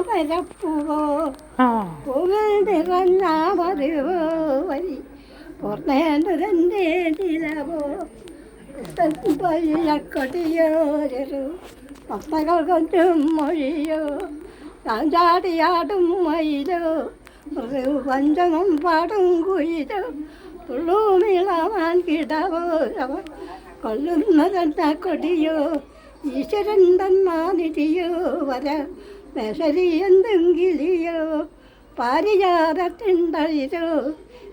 താമരപ്പൂവോ പൂവിൽ നിറഞ്ഞ മറിവോ വരി പൊർണേണ്ടതെന്റെ നിലവോ. കൊടിയോരോ പത്തകൾ കൊണ്ടും മൊഴിയോ. താഞ്ചാടിയാടും ചാടിയാടും മയിലോ. മൃദു പഞ്ചമം പാടും കുയിലോ. തുള്ളൂമിളവാൻ കിടവോ അവർ കൊല്ലുന്നതെന്ന കൊടിയോ. ഈശ്വരൻ തന്നാനിധിയോ വര മേശരി പാരിജാതത്തിണ്ടോ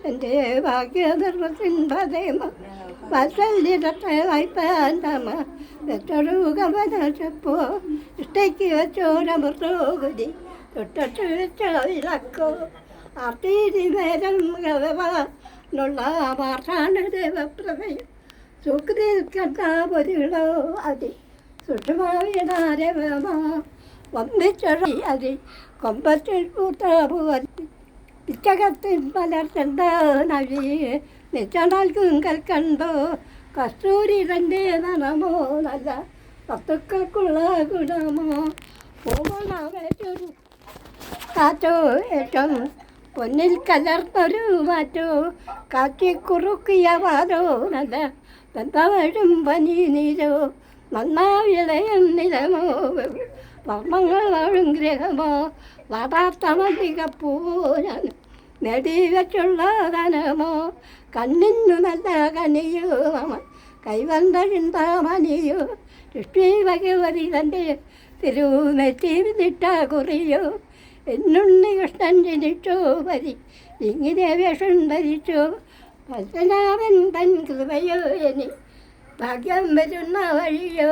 എന്റെ ഭാഗ്യധർമ്മത്തിൻ വസല്ലിടത്തെ വായ്പാന്തമ വെച്ചൊഴുകവനപ്പോ ഇഷ്ടയ്ക്ക് വെച്ചോരമൃതോകുതി തൊട്ടു വെച്ചോ ഇളക്കോ ആർത്തീരി നേരം ഗവനുള്ള പാർട്ടാണ് ദേവപ്രഭയും സുഖത്തിൽ കണ്ട പൊരുളോ അതി. സുഷമാവിടാരവമോ വന്നിച്ചൊഴി അത് കൊമ്പത്തിൽ പൂത്താപുവത്തി പിച്ചകത്തിൻ പലർച്ചണ്ട നവി നിച്ചണൽക്കുങ്കൽ കൽക്കണ്ടോ കസ്തൂരി തന്റെ നനമോ നല്ല വസ്തുക്കൾക്കുള്ള ഗുണമോ? പൂവളവേറ്റൊരു കാറ്റോ ഏറ്റവും പൊന്നിൽ കലർന്നൊരു മാറ്റോ? കാറ്റി കുറുക്കിയ വാരോ നല്ല ബന്ധവഴും പനി നീരോ നന്നാവിളയം നിലമോ? വാഴും ഗ്രഹമോ? വാടാത്തമധിക പൂരാൻ നെടി വെച്ചുള്ള ധനമോ? കണ്ണിന്നു നല്ല കനിയോ കൈവந்த ചിന്താമണിയോ ലക്ഷ്മി ഭഗവതി തന്റെ തിരുനെറ്റി നിട്ട കുറിയോ. എന്നുണ്ണി കൃഷ്ണൻ ജനിച്ചോ വരി ഇങ്ങനെ വേഷം ധരിച്ചോ. പത്മനാഭൻ തൻ കൃപയോ എനി ഭാഗ്യം വരുന്ന വഴിയോ?